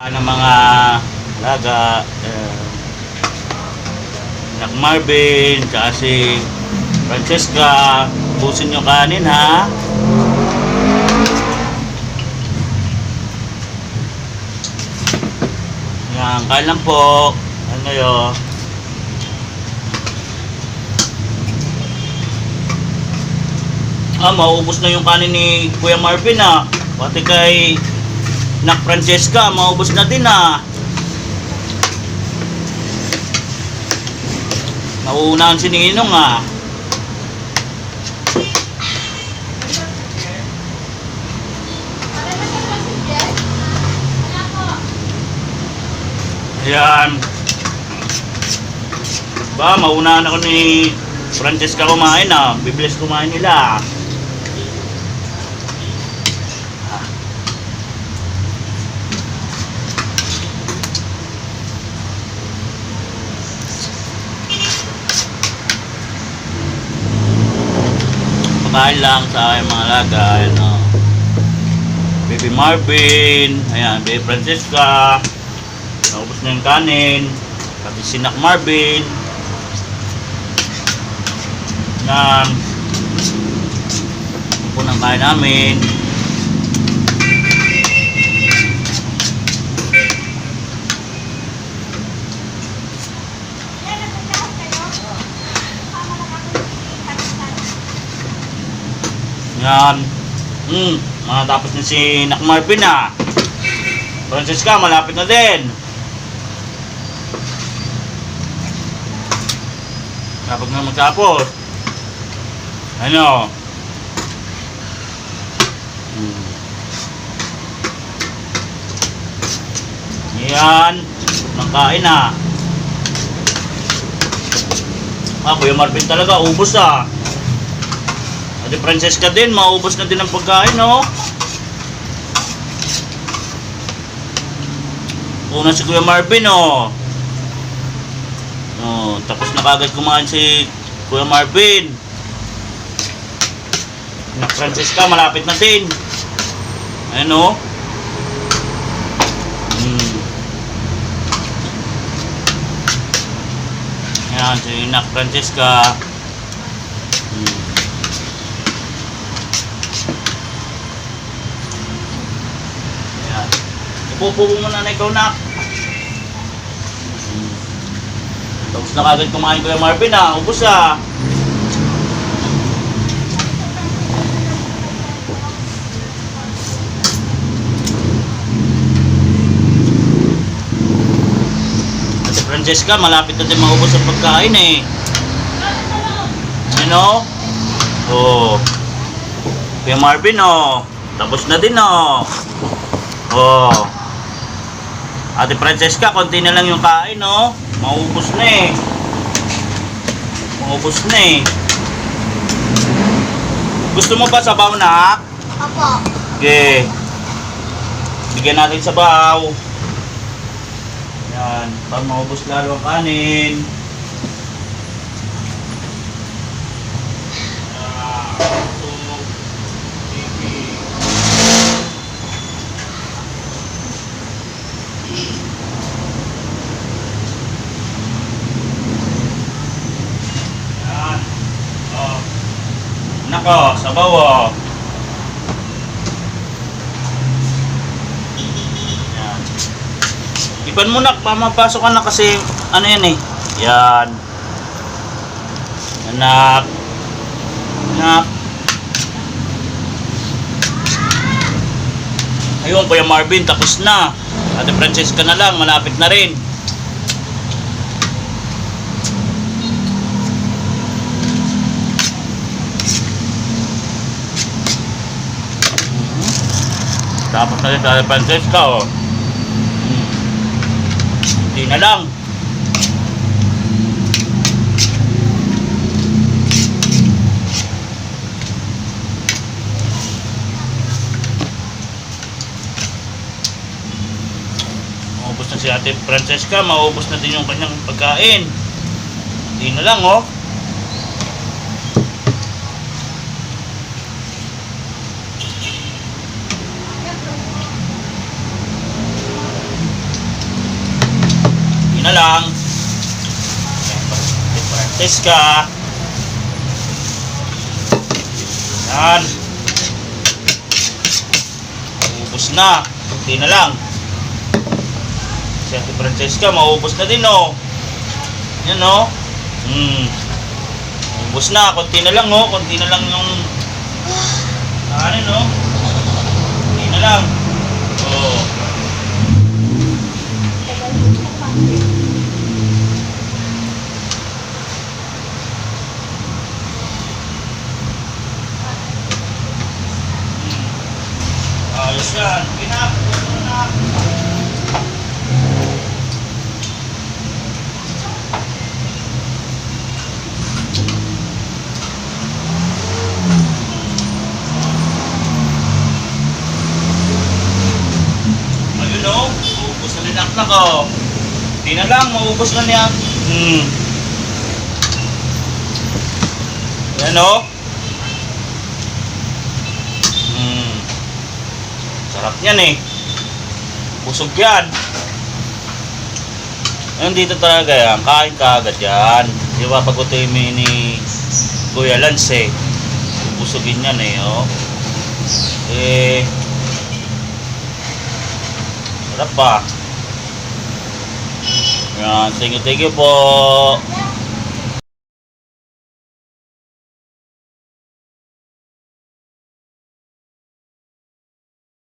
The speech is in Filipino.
ng mga alaga eh, Nak Marvin tsaka si Francesca busin nyo kanin ha? Yan kain lang po. Ano kayo. Ah mauubos na yung kanin ni Kuya Marvin ah. Pati kay Nak Francesca, maubos na din ah. Nauunahan si Ninong ah. Ayan. Ba, maunahan ako ni Francesca kumain ah. Bibilis kumain nila. Pagkain lang sa aking mga alaga. Ayan o. Baby Marvin. Ayan, Baby Francesca. Naubos na yung kanin. Pati si Nak Marvin. Yan. Yan po ng kain namin. Yan. Hmm, matapos na si Nak Marvin ah. Francesca, malapit na din. Kapag na magtapos. Ano? Hmm. Yan. Nangkain na. Ah, Kuya Marvin talaga, ubos ah. Ate Francesca din, maubos na din ang pagkain, no? Una si Kuya Marvin, oh. Oh, tapos na kagad kumain si Kuya Marvin. Na Francesca, malapit na din. Ayan, oh. Hmm. Ayan, si Nak Francesca. Hmm. Ayan. Ipupo mo muna na ikaw, Nak. Tapos na kagad kumain ko yung Marvin, ah. Ubus, ah. Ate Francesca, malapit na din maubos ang pagkain, eh. Ano? Oh. Kuya Marvin, oh. Tapos na din, oh. Oh. Ate Francesca, konti na lang yung kain, no? Maubos na eh. Maubos na eh. Gusto mo ba sabaw na? Opo. Okay. Bigyan natin sabaw. Yan. Para maubos lalo ang kanin. Ah, ito. Sige. Yan. Oh. Nako, sabaw oh. Yan. Ipan mo na, pamapasok ka na kasi ano yan eh. Yan. Anak. Anak. Ayun, Kuya Marvin, tapos na. Ate Francesca na lang, malapit na rin. Tapos na rin sa Ate Francesca, oh. Na lang. Maubos na si Ate Francesca, maubos na din yung kanyang pagkain. Hindi na lang, oh. Na lang. Practice ka. Yan. Maubos na. Kunti na lang. Si Ate Francesca, maubos na din, oh. Yan, oh. Hmm. Ubos na. Kunti na lang, oh. Kunti na lang yung... Ano, no? Kunti na lang. Oh. Yan. Pinak. Pinak. Ayun o. Maubos na linaknak o. Hindi na lang. Maubos na niya. Hmm. Yan o. Sarap yan eh. Busog yan. Ayun dito talaga yan. Kain ka agad yan. Di ba pag mo ni Kuya Lance eh. Busugin yan eh oh. Eh. Sarap pa. Yan. Thank you, thank you po.